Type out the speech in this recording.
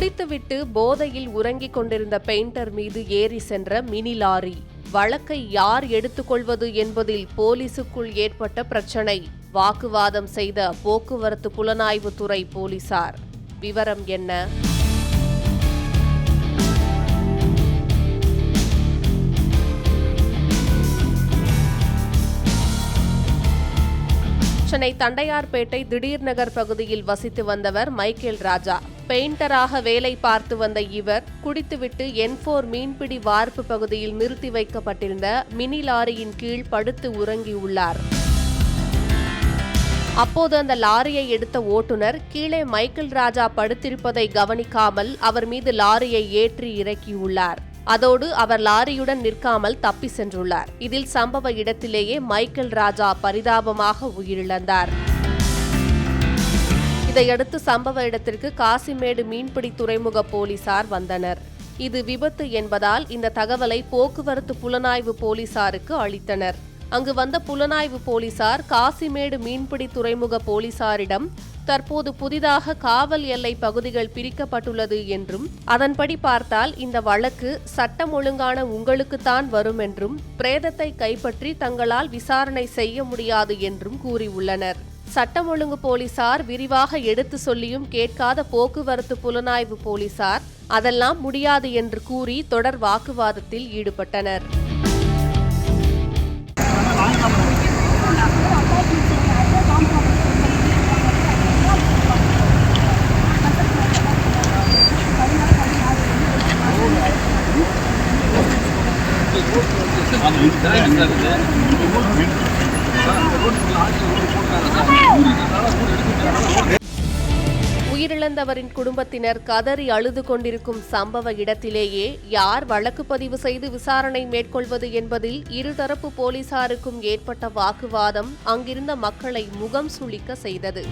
குடித்துவிட்டு போதையில் உறங்கிக் கொண்டிருந்த பெயிண்டர் மீது ஏறி சென்ற மினி லாரி. வழக்கை யார் எடுத்துக்கொள்வது என்பதில் போலீசுக்குள் ஏற்பட்ட பிரச்சனை. வாக்குவாதம் செய்த போக்குவரத்து புலனாய்வுத்துறை போலீசார். விவரம் என்ன? சென்னை தண்டையார்பேட்டை திடீர் நகர் பகுதியில் வசித்து வந்தவர் மைக்கேல் ராஜா. பெயிண்டராக வேலை பார்த்து வந்த இவர் குடித்துவிட்டு என்ஃபோர் மீன்பிடி வார்ப்பு பகுதியில் நிறுத்தி வைக்கப்பட்டிருந்த மினி லாரியின் கீழ் படுத்து உறங்கியுள்ளார் அப்போது அந்த லாரியை எடுத்த ஓட்டுநர் கீழே மைக்கேல் ராஜா படுத்திருப்பதை கவனிக்காமல் அவர் மீது லாரியை ஏற்றி இறக்கியுள்ளார் அதோடு அவர் லாரியுடன் நிற்காமல் தப்பி சென்றுள்ளார். இதில் சம்பவ இடத்திலேயே மைக்கேல் ராஜா பரிதாபமாக உயிரிழந்தார். இதையடுத்து சம்பவ இடத்திற்கு காசிமேடு மீன்பிடி துறைமுக போலீசார் வந்தனர். இது விபத்து என்பதால் இந்த தகவலை போக்குவரத்து புலனாய்வு போலீசாருக்கு அளித்தனர். அங்கு வந்த புலனாய்வு போலீசார் காசிமேடு மீன்பிடி துறைமுக போலீசாரிடம் தற்போது புதிதாக காவல் எல்லை பகுதிகள் பிரிக்கப்பட்டுள்ளது என்றும் அதன்படி பார்த்தால் இந்த வழக்கு சட்டம் ஒழுங்கான உங்களுக்குத்தான் வரும் என்றும் பிரேதத்தை கைப்பற்றி தங்களால் விசாரணை செய்ய முடியாது என்றும் கூறியுள்ளனர். சட்டம் ஒழுங்கு போலீசார் விரிவாக எடுத்து சொல்லியும் கேட்காத போக்குவரத்து புலனாய்வு போலீசார் அதெல்லாம் முடியாது என்று கூறி தொடர் வாக்குவாதத்தில் ஈடுபட்டனர். உயிரிழந்தவரின் குடும்பத்தினர் கதறி அழுது கொண்டிருக்கும் சம்பவ இடத்திலேயே யார் வழக்கு பதிவு செய்து விசாரணை மேற்கொள்வது என்பதில் இருதரப்பு போலீசாருக்கும் ஏற்பட்ட வாக்குவாதம் அங்கிருந்த மக்களை முகம் சுளிக்க செய்தது.